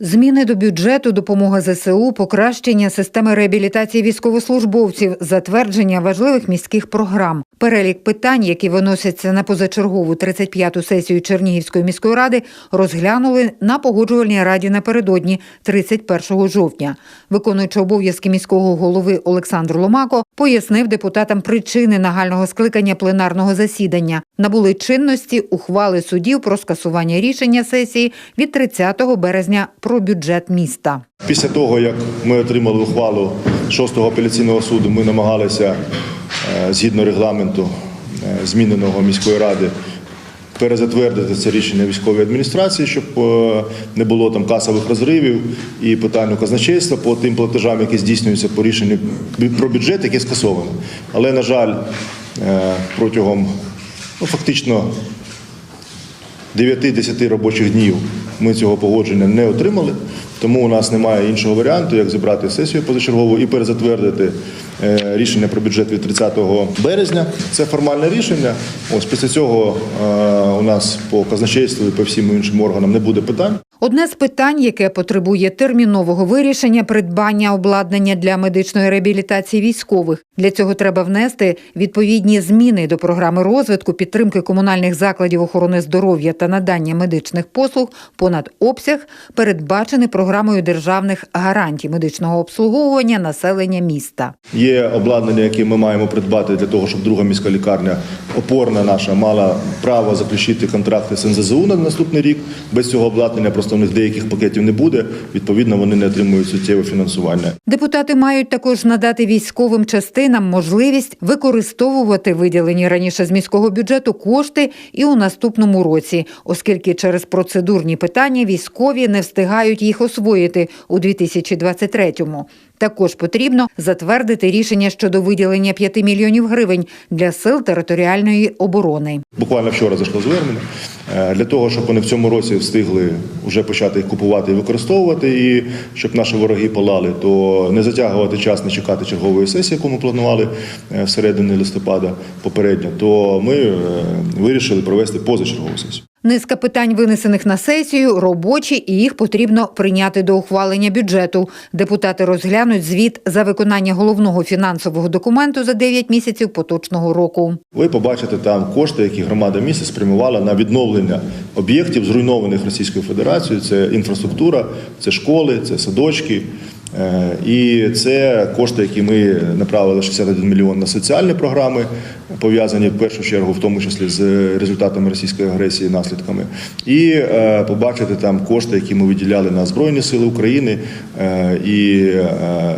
Зміни до бюджету, допомога ЗСУ, покращення системи реабілітації військовослужбовців, затвердження важливих міських програм. Перелік питань, які виносяться на позачергову 35-ту сесію Чернігівської міської ради, розглянули на погоджувальній раді напередодні 31 жовтня. Виконуючи обов'язки міського голови Олександр Ломако пояснив депутатам причини нагального скликання пленарного засідання. Набули чинності ухвали судів про скасування рішення сесії від 30 березня про бюджет міста. Після того, як ми отримали ухвалу 6-го апеляційного суду, ми намагалися е, згідно регламенту е, зміненого міської ради перезатвердити це рішення військової адміністрації, щоб е, не було там касових розривів і питань казначейства по тим платежам, які здійснюються по рішенню про бюджет, яке скасовано. Але, на жаль, протягом ну, фактично 9-10 робочих днів ми цього погодження не отримали, тому у нас немає іншого варіанту, як зібрати сесію позачергову і перезатвердити рішення про бюджет від 30 березня. Це формальне рішення. Ось після цього е, у нас по казначейству і по всім іншим органам не буде питань. Одне з питань, яке потребує термінового вирішення придбання обладнання для медичної реабілітації військових. Для цього треба внести відповідні зміни до програми розвитку підтримки комунальних закладів охорони здоров'я та надання медичних послуг понад обсяг, передбачений програмою державних гарантій медичного обслуговування населення міста. Є обладнання, яке ми маємо придбати для того, щоб друга міська лікарня опорна наша мала право заключити контракти з НЗЗУ на наступний рік. Без цього обладнання просто в них деяких пакетів не буде. Відповідно, вони не отримують суттєве фінансування. Депутати мають також надати військовим частинам можливість використовувати виділені раніше з міського бюджету кошти і у наступному році, оскільки через процедурні питання військові не встигають їх освоїти у 2023-му. Також потрібно затвердити рішення щодо виділення 5 мільйонів гривень для сил територіальної оборони. Буквально вчора зайшло звернення е, для того, щоб вони в цьому році встигли вже почати їх купувати і використовувати, і щоб наші вороги палали, то не затягувати час, не чекати чергової сесії, яку ми планували е, всередині листопада попередньо. То ми е, вирішили провести позачергову сесію. Низка питань, винесених на сесію, робочі, і їх потрібно прийняти до ухвалення бюджету. Депутати розглянуть звіт за виконання головного фінансового документу за 9 місяців поточного року. Ви побачите там кошти, які громада міста спрямувала на відновлення об'єктів, зруйнованих Російською Федерацією. Це інфраструктура, це школи, це садочки. Е, І це кошти, які ми направили 61 мільйон на соціальні програми, пов'язані в першу чергу, в тому числі з результатами російської агресії, наслідками. І е, побачити там кошти, які ми виділяли на Збройні Сили України е, і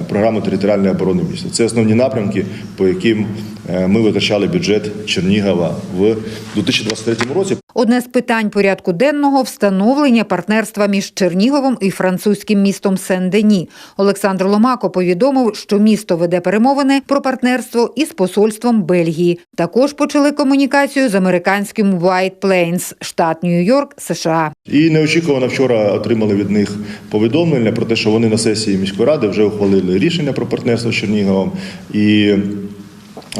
програму територіальної оборони міста. Це основні напрямки, по яким ми витрачали бюджет Чернігова в 2023 році. Одне з питань порядку денного встановлення партнерства між Черніговом і французьким містом Сен-Дені. Олександр Ломако повідомив, що місто веде перемовини про партнерство із посольством Бельгії. Також почали комунікацію з американським White Plains, штат Нью-Йорк, США. І неочікувано вчора отримали від них повідомлення про те, що вони на сесії міської ради вже ухвалили рішення про партнерство з Черніговом і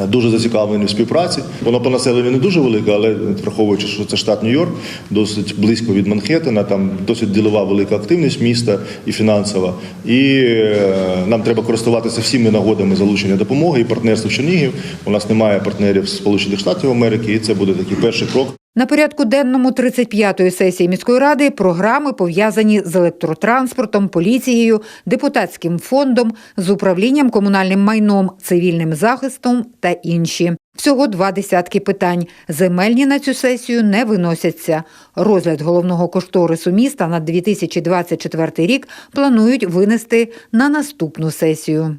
дуже зацікавлені в співпраці. Воно по населенню не дуже велике, але враховуючи, що це штат Нью-Йорк, досить близько від Манхеттена, там досить ділова велика активність міста і фінансова. І е, нам треба користуватися всіми нагодами залучення допомоги і партнерства Чернігів. У нас немає партнерів з Сполучених Штатів Америки, і це буде такий перший крок На порядку денному 35-ї сесії міської ради програми пов'язані з електротранспортом, поліцією, депутатським фондом, з управлінням комунальним майном, цивільним захистом та інші. Всього два десятки питань. Земельні на цю сесію не виносяться. Розгляд головного кошторису міста на 2024 рік планують винести на наступну сесію.